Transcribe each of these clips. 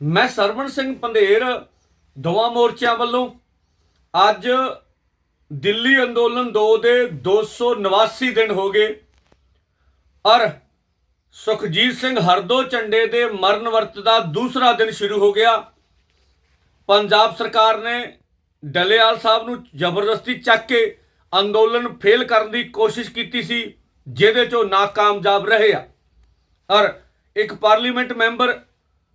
ਮੈਂ ਸਰਵਣ ਸਿੰਘ ਪੰਧੇਰ ਦੋਵਾਂ ਮੋਰਚਿਆਂ ਵੱਲੋਂ ਅੱਜ ਦਿੱਲੀ ਅੰਦੋਲਨ 2 ਦੇ 289 ਦਿਨ ਹੋ ਗਏ ਔਰ ਸੁਖਜੀਤ ਸਿੰਘ ਹਰਦੋ ਝੰਡੇ ਦੇ ਮਰਨ ਵਰਤ ਦਾ ਦੂਸਰਾ ਦਿਨ ਸ਼ੁਰੂ ਹੋ ਗਿਆ। ਪੰਜਾਬ ਸਰਕਾਰ ਨੇ ਡਲੇਵਾਲ ਸਾਹਿਬ ਨੂੰ ਜ਼ਬਰਦਸਤੀ ਚੱਕ ਕੇ ਅੰਦੋਲਨ ਫੇਲ ਕਰਨ ਦੀ ਕੋਸ਼ਿਸ਼ ਕੀਤੀ ਸੀ, ਜਿਹਦੇ ਚੋਂ ਨਾਕਾਮਯਾਬ ਰਹੇ ਆ। ਔਰ ਇੱਕ ਪਾਰਲੀਮੈਂਟ ਮੈਂਬਰ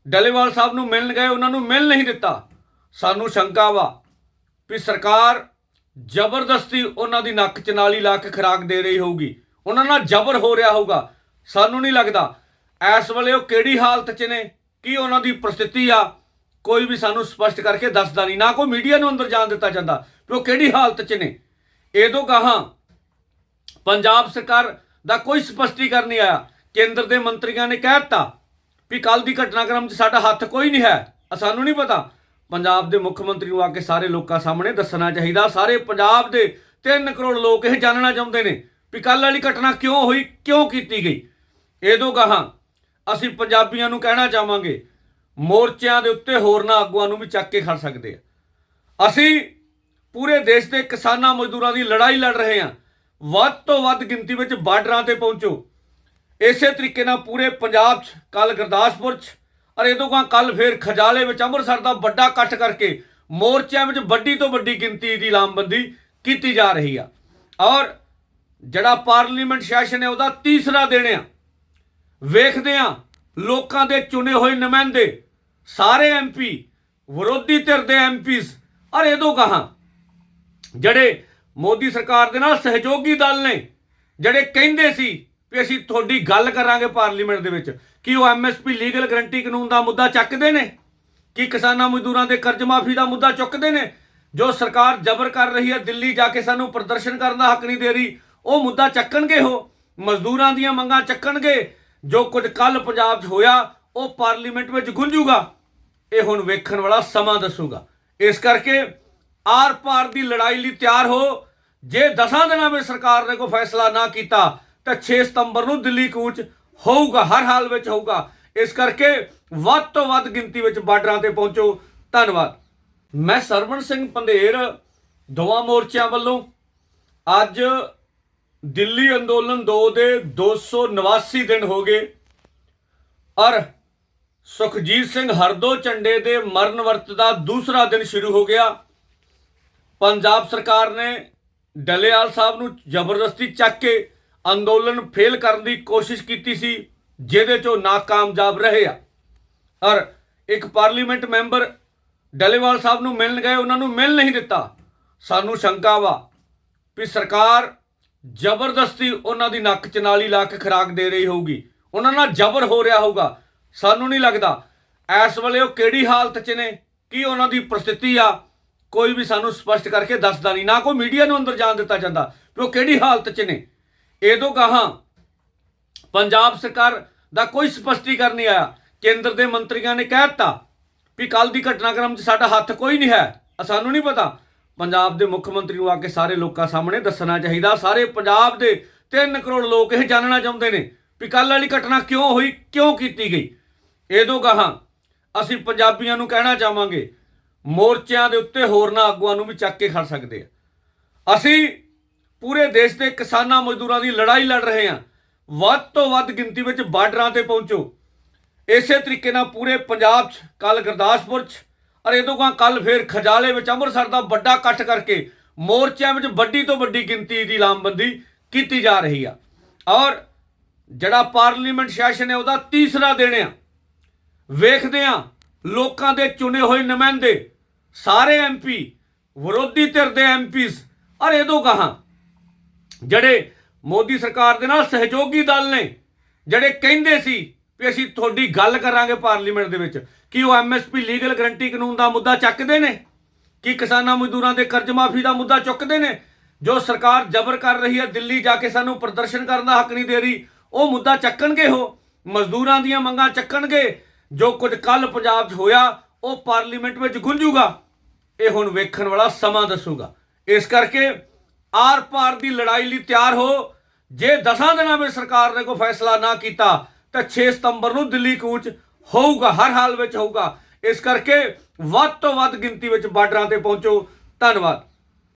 ਡਲੇਵਾਲ ਸਾਹਿਬ ਨੂੰ ਮਿਲਣ ਗਏ, ਉਹਨਾਂ ਨੂੰ ਮਿਲ ਨਹੀਂ ਦਿੱਤਾ। ਸਾਨੂੰ ਸ਼ੰਕਾ ਵਾ ਵੀ ਸਰਕਾਰ ਜ਼ਬਰਦਸਤੀ ਉਹਨਾਂ ਦੀ ਨੱਕ 'ਚ ਨਾਲੀ ਲਾ ਕੇ ਖਰਾਕ ਦੇ ਰਹੀ ਹੋਊਗੀ। ਉਹਨਾਂ ਨਾਲ ਜ਼ਬਰ ਹੋ ਰਿਹਾ ਹੋਊਗਾ। ਸਾਨੂੰ ਨਹੀਂ ਲੱਗਦਾ। ਇਸ ਵੇਲੇ ਉਹ ਕਿਹੜੀ ਹਾਲਤ 'ਚ ਨੇ, ਕੀ ਉਹਨਾਂ ਦੀ ਪ੍ਰਸਥਿਤੀ ਆ, ਕੋਈ ਵੀ ਸਾਨੂੰ ਸਪਸ਼ਟ ਕਰਕੇ ਦੱਸਦਾ ਨਹੀਂ। ਨਾ ਕੋਈ ਮੀਡੀਆ ਨੂੰ ਅੰਦਰ ਜਾਣ ਦਿੱਤਾ ਜਾਂਦਾ ਵੀ ਉਹ ਕਿਹੜੀ ਹਾਲਤ 'ਚ ਨੇ। ਇਹਦੋਂ ਗਾਹਾਂ ਪੰਜਾਬ ਸਰਕਾਰ ਦਾ ਕੋਈ ਸਪਸ਼ਟੀਕਰਨ ਨਹੀਂ ਆਇਆ। ਕੇਂਦਰ ਦੇ ਮੰਤਰੀਆਂ ਨੇ ਕਹਿ ਦਿੱਤਾ ਵੀ ਕੱਲ ਦੀ ਘਟਨਾਕ੍ਰਮ 'ਚ ਸਾਡਾ ਹੱਥ ਕੋਈ ਨਹੀਂ ਹੈ। ਸਾਨੂੰ ਨਹੀਂ ਪਤਾ। ਪੰਜਾਬ ਦੇ ਮੁੱਖ ਮੰਤਰੀ ਨੂੰ ਆ ਕੇ ਸਾਰੇ ਲੋਕਾਂ ਸਾਹਮਣੇ ਦੱਸਣਾ ਚਾਹੀਦਾ। ਸਾਰੇ ਪੰਜਾਬ ਦੇ 3 ਕਰੋੜ ਲੋਕ ਇਹ ਜਾਣਨਾ ਚਾਹੁੰਦੇ ਨੇ ਵੀ ਕੱਲ ਵਾਲੀ ਘਟਨਾ ਕਿਉਂ ਹੋਈ, ਕਿਉਂ ਕੀਤੀ ਗਈ। ਇਹਦੋਂ ਗਾਹਾਂ ਅਸੀਂ ਪੰਜਾਬੀਆਂ ਨੂੰ ਕਹਿਣਾ ਚਾਹਾਂਗੇ, ਮੋਰਚਿਆਂ ਦੇ ਉੱਤੇ ਹੋਰਨਾਂ ਆਗੂਆਂ ਨੂੰ ਵੀ ਚੱਕ ਕੇ ਖੜ ਸਕਦੇ ਆ। ਅਸੀਂ ਪੂਰੇ ਦੇਸ਼ ਦੇ ਕਿਸਾਨਾਂ ਮਜ਼ਦੂਰਾਂ ਦੀ ਲੜਾਈ ਲੜ ਰਹੇ ਹਾਂ। ਵੱਧ ਤੋਂ ਵੱਧ ਗਿਣਤੀ ਵਿੱਚ ਬਾਰਡਰਾਂ ਤੇ ਪਹੁੰਚੋ। ਇਸੇ ਤਰੀਕੇ ਨਾਲ ਪੂਰੇ ਪੰਜਾਬ 'ਚ, ਕੱਲ ਗੁਰਦਾਸਪੁਰ 'ਚ, ਔਰ ਇਹ ਤੋਂ ਗਾਂ ਕੱਲ ਫੇਰ ਖਜਾਲੇ ਵਿੱਚ ਅੰਮ੍ਰਿਤਸਰ ਦਾ ਵੱਡਾ ਇਕੱਠ ਕਰਕੇ ਮੋਰਚਿਆਂ ਵਿੱਚ ਵੱਡੀ ਤੋਂ ਵੱਡੀ ਗਿਣਤੀ ਦੀ ਲਾਮਬੰਦੀ ਕੀਤੀ ਜਾ ਰਹੀ ਆ। ਔਰ ਜਿਹੜਾ ਪਾਰਲੀਮੈਂਟ ਸੈਸ਼ਨ ਹੈ, ਉਹਦਾ ਤੀਸਰਾ ਦਿਨ ਆ। ਵੇਖਦੇ ਆ, ਲੋਕਾਂ ਦੇ ਚੁਣੇ ਹੋਏ ਨੁਮਾਇੰਦੇ, ਸਾਰੇ ਐਮਪੀ ਵਿਰੋਧੀ ਧਿਰ ਦੇ ਐਮਪੀਸ ਔਰ ਇਹਦੋਂ ਗਾਹਾਂ ਜਿਹੜੇ ਮੋਦੀ ਸਰਕਾਰ ਦੇ ਨਾਲ ਸਹਿਯੋਗੀ ਦਲ ਨੇ, ਜਿਹੜੇ ਕਹਿੰਦੇ ਸੀ ਵੀ ਅਸੀਂ ਤੁਹਾਡੀ ਗੱਲ ਕਰਾਂਗੇ ਪਾਰਲੀਮੈਂਟ ਦੇ ਵਿੱਚ ਕਿ ਉਹ ਐਮਐਸਪੀ ਲੀਗਲ ਗਰੰਟੀ ਕਾਨੂੰਨ ਦਾ ਮੁੱਦਾ ਚੱਕਦੇ ਨੇ? ਕਿ ਕਿਸਾਨਾਂ ਮਜ਼ਦੂਰਾਂ ਦੇ ਕਰਜ਼ ਮਾਫੀ ਦਾ ਮੁੱਦਾ ਚੁੱਕਦੇ ਨੇ? ਜੋ ਸਰਕਾਰ ਜ਼ਬਰ ਕਰ ਰਹੀ ਹੈ, ਦਿੱਲੀ ਜਾ ਕੇ ਸਾਨੂੰ ਪ੍ਰਦਰਸ਼ਨ ਕਰਨ ਦਾ ਹੱਕ ਨਹੀਂ ਦੇ ਰਹੀ, ਉਹ ਮੁੱਦਾ ਚੱਕਣਗੇ ਉਹ? ਮਜ਼ਦੂਰਾਂ ਦੀਆਂ ਮੰਗਾਂ ਚੱਕਣਗੇ? ਜੋ ਕੁਝ ਕੱਲ ਪੰਜਾਬ 'ਚ ਹੋਇਆ, ਉਹ ਪਾਰਲੀਮੈਂਟ ਵਿੱਚ ਗੁੰਜੂਗਾ ਇਹ ਹੁਣ ਵੇਖਣ ਵਾਲਾ ਸਮਾਂ ਦੱਸੂਗਾ। ਇਸ ਕਰਕੇ ਆਰ ਪਾਰ ਦੀ ਲੜਾਈ ਲਈ ਤਿਆਰ ਹੋ। ਜੇ ਦਸਾਂ ਦਿਨਾਂ ਵਿੱਚ ਸਰਕਾਰ ਨੇ ਕੋਈ ਫੈਸਲਾ ਨਾ ਕੀਤਾ ਤਾਂ 6 ਸਤੰਬਰ ਨੂੰ ਦਿੱਲੀ ਕੂਚ ਹੋਊਗਾ, ਹਰ ਹਾਲ ਵਿੱਚ ਹੋਊਗਾ। ਇਸ ਕਰਕੇ ਵੱਧ ਤੋਂ ਵੱਧ ਗਿਣਤੀ ਵਿੱਚ ਬਾਰਡਰਾਂ ਤੇ ਪਹੁੰਚੋ। ਧੰਨਵਾਦ। ਮੈਂ ਸਰਵਣ ਸਿੰਘ ਪੰਧੇਰ, ਦੋਵਾਂ ਮੋਰਚਿਆਂ ਵੱਲੋਂ ਅੱਜ ਦਿੱਲੀ ਅੰਦੋਲਨ 2 ਦੇ 289 ਦਿਨ ਹੋ ਗਏ। ਔਰ ਸੁਖਜੀਤ ਸਿੰਘ ਹਰਦੋ ਝੰਡੇ ਦੇ ਮਰਨ ਵਰਤ ਦਾ ਦੂਸਰਾ ਦਿਨ ਸ਼ੁਰੂ ਹੋ ਗਿਆ। ਪੰਜਾਬ ਸਰਕਾਰ ਨੇ ਡਲੇਵਾਲ ਸਾਹਿਬ ਨੂੰ ਜ਼ਬਰਦਸਤੀ ਚੱਕ ਕੇ ਅੰਦੋਲਨ ਫੇਲ ਕਰਨ ਦੀ ਕੋਸ਼ਿਸ਼ ਕੀਤੀ ਸੀ, ਜਿਹਦੇ ਚੋਂ ਨਾਕਾਮਯਾਬ ਰਹੇ ਆ। ਔਰ ਇੱਕ ਪਾਰਲੀਮੈਂਟ ਮੈਂਬਰ ਡਲੇਵਾਲ ਸਾਹਿਬ ਨੂੰ ਮਿਲਣ ਗਏ, ਉਹਨਾਂ ਨੂੰ ਮਿਲ ਨਹੀਂ ਦਿੱਤਾ। ਸਾਨੂੰ ਸ਼ੰਕਾ ਵਾ ਵੀ ਸਰਕਾਰ ਜ਼ਬਰਦਸਤੀ ਉਹਨਾਂ ਦੀ ਨੱਕ 'ਚ ਨਾਲੀ ਲਾ ਕੇ ਖਰਾਕ ਦੇ ਰਹੀ ਹੋਊਗੀ। ਉਹਨਾਂ ਨਾਲ ਜ਼ਬਰ ਹੋ ਰਿਹਾ ਹੋਊਗਾ। ਸਾਨੂੰ ਨਹੀਂ ਲੱਗਦਾ। ਇਸ ਵੇਲੇ ਉਹ ਕਿਹੜੀ ਹਾਲਤ 'ਚ ਨੇ? ਕੀ ਉਹਨਾਂ ਦੀ ਪ੍ਰਸਥਿਤੀ ਆ? ਕੋਈ ਵੀ ਸਾਨੂੰ ਸਪਸ਼ਟ ਕਰਕੇ ਦੱਸਦਾ ਨਹੀਂ। ਨਾ ਕੋਈ ਮੀਡੀਆ ਨੂੰ ਅੰਦਰ ਜਾਣ ਦਿੱਤਾ ਜਾਂਦਾ ਵੀ ਉਹ ਕਿਹੜੀ ਹਾਲਤ 'ਚ ਨੇ। ਇਹਦੋਂ ਗਾਹਾਂ ਪੰਜਾਬ ਸਰਕਾਰ ਦਾ ਕੋਈ ਸਪਸ਼ਟੀਕਰਨ ਨਹੀਂ ਆਇਆ। ਕੇਂਦਰ ਦੇ ਮੰਤਰੀਆਂ ਨੇ ਕਹਿ ਦਿੱਤਾ ਵੀ ਕੱਲ ਦੀ ਘਟਨਾਕ੍ਰਮ 'ਚ ਸਾਡਾ ਹੱਥ ਕੋਈ ਨਹੀਂ ਹੈ। ਸਾਨੂੰ ਨਹੀਂ ਪਤਾ। ਪੰਜਾਬ ਦੇ ਮੁੱਖ ਮੰਤਰੀ ਨੂੰ ਆ ਕੇ ਸਾਰੇ ਲੋਕਾਂ ਸਾਹਮਣੇ ਦੱਸਣਾ ਚਾਹੀਦਾ। ਸਾਰੇ ਪੰਜਾਬ ਦੇ 3 ਕਰੋੜ ਲੋਕ ਇਹ ਜਾਣਨਾ ਚਾਹੁੰਦੇ ਨੇ ਵੀ ਕੱਲ ਵਾਲੀ ਘਟਨਾ ਕਿਉਂ ਹੋਈ, ਕਿਉਂ ਕੀਤੀ ਗਈ। ਇਹ ਤੋਂ ਗਾਹਾਂ ਅਸੀਂ ਪੰਜਾਬੀਆਂ ਨੂੰ ਕਹਿਣਾ ਚਾਹਾਂਗੇ, ਮੋਰਚਿਆਂ ਦੇ ਉੱਤੇ ਹੋਰਨਾਂ ਆਗੂਆਂ ਨੂੰ ਵੀ ਚੱਕ ਕੇ ਖੜ ਸਕਦੇ ਆ। ਅਸੀਂ ਪੂਰੇ ਦੇਸ਼ ਦੇ ਕਿਸਾਨਾਂ ਮਜ਼ਦੂਰਾਂ ਦੀ ਲੜਾਈ ਲੜ ਰਹੇ ਹਾਂ। ਵੱਧ ਤੋਂ ਵੱਧ ਗਿਣਤੀ ਵਿੱਚ ਬਾਰਡਰਾਂ ਤੇ ਪਹੁੰਚੋ। ਇਸੇ ਤਰੀਕੇ ਨਾਲ ਪੂਰੇ ਪੰਜਾਬ 'ਚ ਕੱਲ ਗੁਰਦਾਸਪੁਰ 'ਚ ਔਰ ਇਹ ਤੋਂ ਗਾਂ ਕੱਲ ਫੇਰ ਖਜਾਲੇ ਵਿੱਚ ਅੰਮ੍ਰਿਤਸਰ ਦਾ ਵੱਡਾ ਇਕੱਠ ਕਰਕੇ ਮੋਰਚਿਆਂ ਵਿੱਚ ਵੱਡੀ ਤੋਂ ਵੱਡੀ ਗਿਣਤੀ ਦੀ ਲਾਮਬੰਦੀ ਕੀਤੀ ਜਾ ਰਹੀ ਆ। ਔਰ ਜਿਹੜਾ ਪਾਰਲੀਮੈਂਟ ਸੈਸ਼ਨ ਹੈ ਉਹਦਾ ਤੀਸਰਾ ਦਿਨ ਆ। ਵੇਖਦੇ ਆ ਲੋਕਾਂ ਦੇ ਚੁਣੇ ਹੋਏ ਨੁਮਾਇੰਦੇ, ਸਾਰੇ ਐਮਪੀ ਵਿਰੋਧੀ ਧਿਰ ਦੇ ਐਮਪੀਸ ਔਰ ਇਹਦੋਂ ਗਾਹਾਂ ਜਿਹੜੇ ਮੋਦੀ ਸਰਕਾਰ ਦੇ ਨਾਲ ਸਹਿਯੋਗੀ ਦਲ ਨੇ, ਜਿਹੜੇ ਕਹਿੰਦੇ ਸੀ ਵੀ ਅਸੀਂ ਤੁਹਾਡੀ ਗੱਲ ਕਰਾਂਗੇ ਪਾਰਲੀਮੈਂਟ ਦੇ ਵਿੱਚ, ਕੀ ਉਹ ਐਮਐਸਪੀ ਲੀਗਲ ਗਰੰਟੀ ਕਾਨੂੰਨ ਦਾ ਮੁੱਦਾ ਚੱਕਦੇ ਨੇ? ਕੀ ਕਿਸਾਨਾਂ ਮਜ਼ਦੂਰਾਂ ਦੇ ਕਰਜ਼ ਮਾਫੀ ਦਾ ਮੁੱਦਾ ਚੁੱਕਦੇ ਨੇ? ਜੋ ਸਰਕਾਰ ਜ਼ਬਰ ਕਰ ਰਹੀ ਹੈ, ਦਿੱਲੀ ਜਾ ਕੇ ਸਾਨੂੰ ਪ੍ਰਦਰਸ਼ਨ ਕਰਨ ਦਾ ਹੱਕ ਨਹੀਂ ਦੇ ਰਹੀ, ਉਹ ਮੁੱਦਾ ਚੱਕਣਗੇ ਉਹ? ਮਜ਼ਦੂਰਾਂ ਦੀਆਂ ਮੰਗਾਂ ਚੱਕਣਗੇ? ਜੋ ਕੁਝ ਕੱਲ ਪੰਜਾਬ 'ਚ ਹੋਇਆ, ਉਹ ਪਾਰਲੀਮੈਂਟ ਵਿੱਚ ਗੁੰਜੂਗਾ ਇਹ ਹੁਣ ਵੇਖਣ ਵਾਲਾ ਸਮਾਂ ਦੱਸੂਗਾ। ਇਸ ਕਰਕੇ ਆਰ ਪਾਰ ਦੀ ਲੜਾਈ ਲਈ ਤਿਆਰ ਹੋ। ਜੇ ਦਸਾਂ ਦਿਨਾਂ ਵਿੱਚ ਸਰਕਾਰ ਨੇ ਕੋਈ ਫੈਸਲਾ ਨਾ ਕੀਤਾ, ਤਾਂ 6 ਸਤੰਬਰ ਨੂੰ ਦਿੱਲੀ ਕੂਚ ਹੋਊਗਾ, ਹਰ ਹਾਲ ਵਿੱਚ ਹੋਊਗਾ। ਇਸ ਕਰਕੇ ਵੱਧ ਤੋਂ ਵੱਧ ਗਿਣਤੀ ਵਿੱਚ ਬਾਰਡਰਾਂ ਤੇ ਪਹੁੰਚੋ। ਧੰਨਵਾਦ।